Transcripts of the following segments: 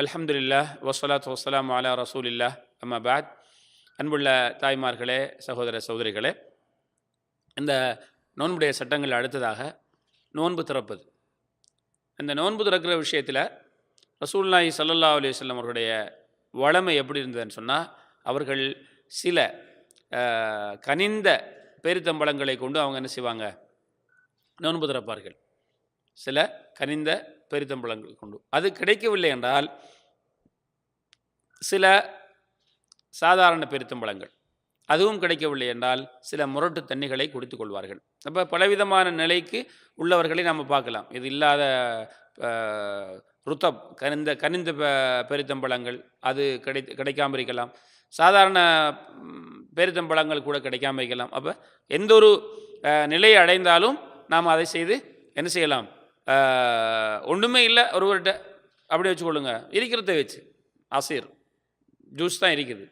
அல்ஹம்துல்லா வசலாத் வசலாம் அலா ரசூலில்லா அம்மா பாத். அன்புள்ள தாய்மார்களே சகோதர சகோதரிகளே இந்த நோன்புடைய சட்டங்கள் அடுத்ததாக நோன்பு திறப்பது. இந்த நோன்பு திறக்கிற விஷயத்தில் ரசூல்லாஹி சல்லல்லா வல்லம் அவர்களுடைய வளமை எப்படி இருந்ததுன்னு சொன்னால் அவர்கள் சில கனிந்த பேரித்தம்பழங்களை கொண்டு அவங்க என்ன செய்வாங்க? நோன்பு திறப்பார்கள். சில கனிந்த பேரித்தம்பழங்கள் கொண்டு. அது கிடைக்கவில்லை என்றால் சில சாதாரண பெருத்தம்பளங்கள் அதுவும் கிடைக்கவில்லை என்றால் சில முரட்டு தண்ணிகளை குடித்து கொள்வார்கள். அப்போ பலவிதமான நிலைக்கு உள்ளவர்களை நாம் பார்க்கலாம். இது இல்லாத ருத்தப் கனிந்த கனிந்த பெ- பெருத்தம்பழங்கள் அது கிடை கிடைக்காம இருக்கலாம். சாதாரண ம், கூட கிடைக்காம இருக்கலாம். அப்போ எந்த ஒரு நிலையை அடைந்தாலும் நாம் அதை செய்து என்ன செய்யலாம்? ஒன்றுமே இல்லை. ஒருவர்கிட்ட அப்படி வச்சுக்கொள்ளுங்க. இருக்கிறத வச்சு. அசீர் ஜூஸ் தான் இருக்குது.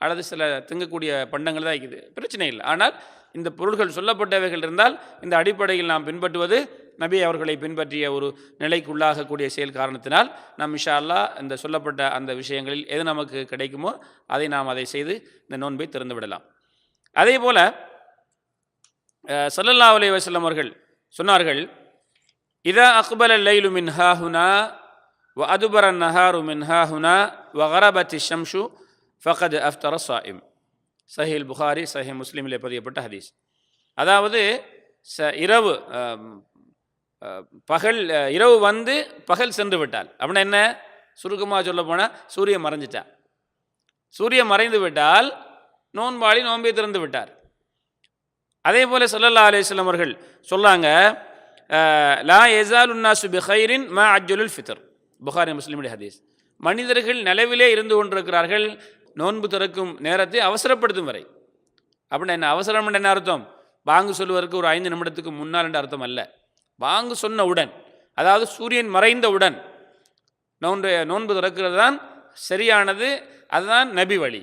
அல்லது சில திங்கக்கூடிய பண்டங்கள் தான் இருக்குது. பிரச்சனை இல்லை. ஆனால் இந்த பொருள்கள் சொல்லப்பட்டவைகள் இருந்தால் இந்த அடிப்படையில் நாம் பின்பற்றுவது நபி அவர்களை பின்பற்றிய ஒரு நிலைக்குள்ளாகக்கூடிய செயல் காரணத்தினால் நாம் இஷா இந்த சொல்லப்பட்ட அந்த விஷயங்களில் எது நமக்கு கிடைக்குமோ அதை நாம் அதை செய்து இந்த நோன்பை திறந்து விடலாம். அதே போல் சல்லல்லா அலி வஸல்லம் அவர்கள் சொன்னார்கள் இதா அக்பல லைலு மின் ஹாஹுனா வ அதுபர நஹாரு மின் ஹாஹுனா வ கரபத்தி ஷம்ஷு ஃபகத் அஃப்தர சாயிம். சஹீல் புகாரி சஹி முஸ்லீமில் பதியப்பட்ட ஹதீஸ். அதாவது ச இரவு பகல் இரவு வந்து பகல் சென்று விட்டால் அப்படின்னா என்ன? சுருக்கமாக சொல்ல போனால் சூரியன் மறைஞ்சிட்டா. சூரியன் மறைந்து விட்டால் நோன்பாளி நோன்பை திறந்து விட்டார். அதே போல் சல்லல்லா அலைஹி அவர்கள் சொல்லாங்க லா எசால் உன்னாசு பிஹைரின் மா அஜ்ஜலுல் ஃபித்ர். புகாரி முஸ்லீமுடைய ஹதீஸ். மனிதர்கள் நிலவிலே இருந்து கொண்டிருக்கிறார்கள் நோன்பு திறக்கும் நேரத்தை அவசரப்படுத்தும் வரை. அப்படின்னா என்ன? அவசரம் என்ன அர்த்தம்? பாங்கு சொல்வதற்கு ஒரு ஐந்து நிமிடத்துக்கு முன்னால் என்ற அர்த்தம் அல்ல. பாங்கு உடன் அதாவது சூரியன் மறைந்தவுடன் நோன்பு நோன்பு திறக்கிறது தான் சரியானது அதுதான் நபி வழி.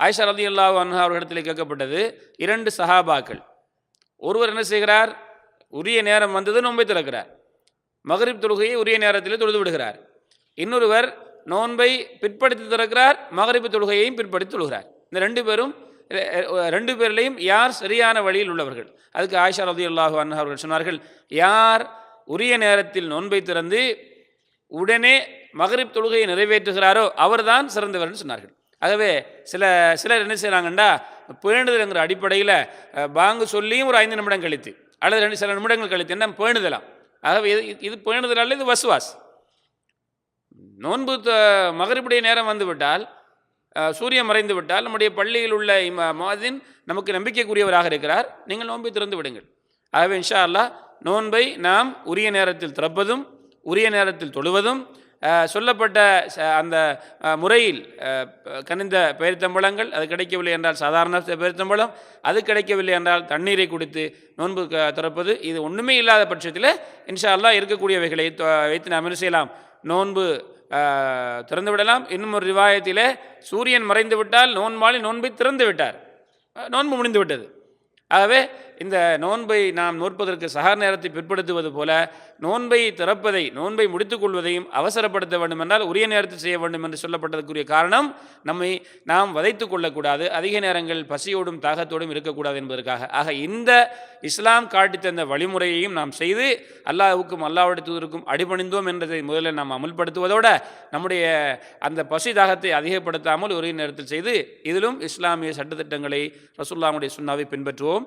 ஆயிஷா ரதி அல்லாஹ் அன்ஹா அவர்களிடத்தில் கேட்கப்பட்டது இரண்டு சஹாபாக்கள். ஒருவர் என்ன செய்கிறார்? உரிய நேரம் வந்தது நோன்பை திறக்கிறார். மகரிப் தொழுகையை உரிய நேரத்தில் தொழுது விடுகிறார். இன்னொருவர் நோன்பை பிற்படுத்தி திறக்கிறார் மகரிப்பு தொழுகையையும் பிற்படுத்தி தொழுகிறார். இந்த ரெண்டு பேரும் ரெண்டு பேர்லையும் யார் சரியான வழியில் உள்ளவர்கள்? அதுக்கு ஆயிஷா ரதி அல்லாஹு அன்ஹா அவர்கள் சொன்னார்கள் யார் உரிய நேரத்தில் நோன்பை திறந்து உடனே மகரிப் தொழுகையை நிறைவேற்றுகிறாரோ அவர்தான் சிறந்தவர்னு சொன்னார்கள். ஆகவே சில சிலர் என்ன செய்கிறாங்கண்டா பேணுதல்ங்கிற அடிப்படையில் பாங்கு சொல்லியும் ஒரு ஐந்து நிமிடம் கழித்து அல்லது ரெண்டு சில நிமிடங்கள் கழித்து என்ன? பேணுதலாம். ஆகவே இது இது பேணுதலால் இது வசுவாஸ். நோன்பு த- மகரிபுடைய நேரம் வந்துவிட்டால் சூரியன் மறைந்து விட்டால் நம்முடைய பள்ளியில் உள்ள மாதின் நமக்கு நம்பிக்கைக்குரியவராக இருக்கிறார். நீங்கள் நோன்பை திறந்து விடுங்கள். ஆகவே இன்ஷா அல்லாஹ் நோன்பை நாம் உரிய நேரத்தில் திறப்பதும் உரிய நேரத்தில் தொழுவதும் சொல்லப்பட்ட ச- அந்த முறையில் கனிந்த பேரித்தம்பழங்கள் அது கிடைக்கவில்லை என்றால் சாதாரண பேரித்தம்பழம் அது கிடைக்கவில்லை என்றால் தண்ணீரை குடித்து நோன்பு க- திறப்பது இது ஒன்றுமே இல்லாத பட்சத்தில் இன்ஷா அல்லாஹ் இருக்கக்கூடியவைகளை வைத்து நாம் என்ன செய்யலாம்? நோன்பு திறந்துவிடலாம் திறந்து விடலாம். இன்னும் ஒரு ரிவாயத்தில் சூரியன் மறைந்து விட்டால் நோன்பாளி நோன்பை திறந்து விட்டார். நோன்பு முடிந்து விட்டது. ஆகவே இந்த நோன்பை நாம் நோற்பதற்கு சகார் நேரத்தை பிற்படுத்துவது போல நோன்பை திறப்பதை நோன்பை முடித்துக் கொள்வதையும் அவசரப்படுத்த வேண்டும் என்றால் உரிய நேரத்தில் செய்ய வேண்டும் என்று சொல்லப்பட்டதற்குரிய காரணம் நம்மை நாம் வதைத்து கொள்ளக்கூடாது. அதிக நேரங்கள் பசியோடும் தாகத்தோடும் இருக்கக்கூடாது என்பதற்காக. ஆக இந்த இஸ்லாம் காட்டி தந்த வழிமுறையையும் நாம் செய்து அல்லாஹ்வுக்கும் அல்லாஹ்வுடைய தூதருக்கும் அடிபணிந்தோம் என்றதை முதலில் நாம் அமல்படுத்துவதோடு நம்முடைய அந்த பசி தாகத்தை அதிகப்படுத்தாமல் உரிய நேரத்தில் செய்து இதிலும் இஸ்லாமிய சட்டத்திட்டங்களை ரசூல்லாவுடைய சுண்ணாவை பின்பற்றுவோம்.